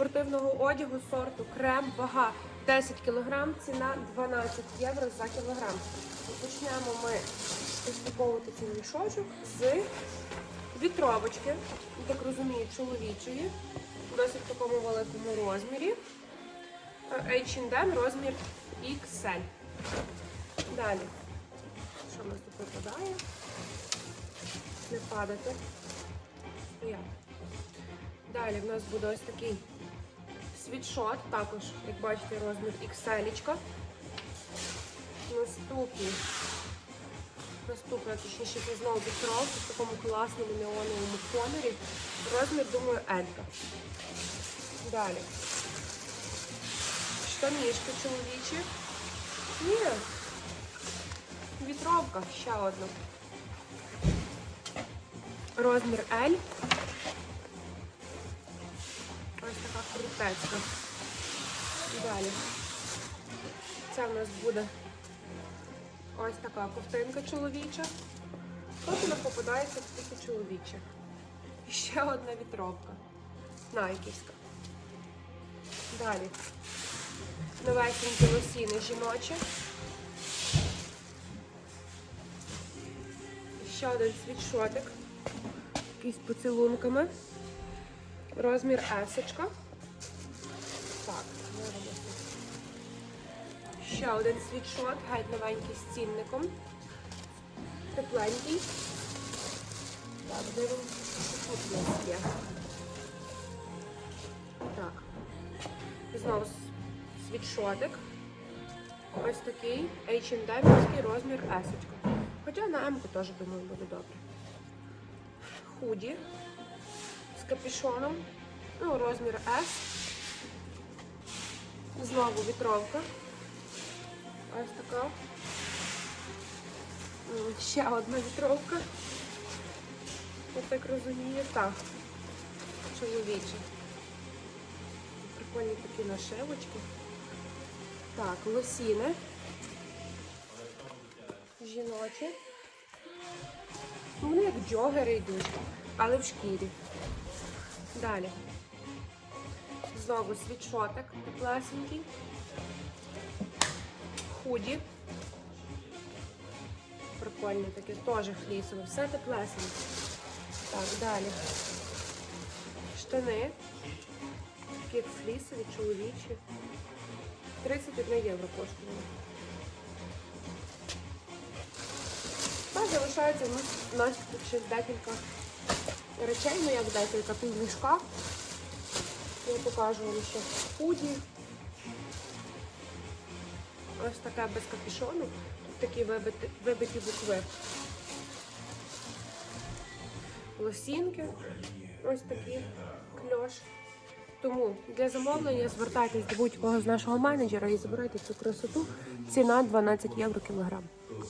спортивного одягу сорту крем, вага 10 кг, ціна 12 євро за кілограм. Почнемо ми розпаковувати цей мішочок з вітровочки, так розумію, чоловічої, досить в такому великому розмірі. H&M розмір XL. Далі. Що в нас тут випадає? Не падати. Далі в нас буде ось такий світшот, також, як бачите, розмір XL. Наступний. Наступна, точніше, це знову вітровка в такому класному неоновому кольорі. Розмір, думаю, Елька. Далі. Штанішки чоловічі. Ні. Вітровка, ще одна. Розмір L. Ось така крутецька. Далі. Це в нас буде ось така ковтинка чоловіча. Тут вона попадається тільки чоловіча. І ще одна вітровка. Найківська. Далі. Новесенькі лосіни жіночі. І Ще один світшотик. З поцілунками. Розмір есочка. Так, дивимося. Ще один світшот, геть новенький з цінником. Тепленький. Так, дивимося, що є. Так. Знову світшотик. Ось такий H&M розмір есочка. Хоча на М теж, думаю, буде добре. Худі капюшоном. Ну, розмір S. Знову вітровка. Ось така. Ще одна вітровка. Я так розумію. Так. Чоловіча. Прикольні такі нашивочки. Так, лосіни. Жіночі. Ну, Вони як джогери йдуть, але в шкірі. Далі. Знову світшотик теплесенький. Худі. Прикольне таке, теж флісове. Все теплесеньке. Так, далі. Штани. Такі флісові, чоловічі. 31 євро коштує. Так, залишається в нас, ще декілька речей, ну як декілька півмішка. Я покажу вам ще худі. Ось така без капюшону. Тут такі вибиті, вибиті букви. Лосінки. Ось такі кльош. Тому для замовлення звертайтесь до будь-кого з нашого менеджера і забирайте цю красоту. Ціна 12 євро кілограм.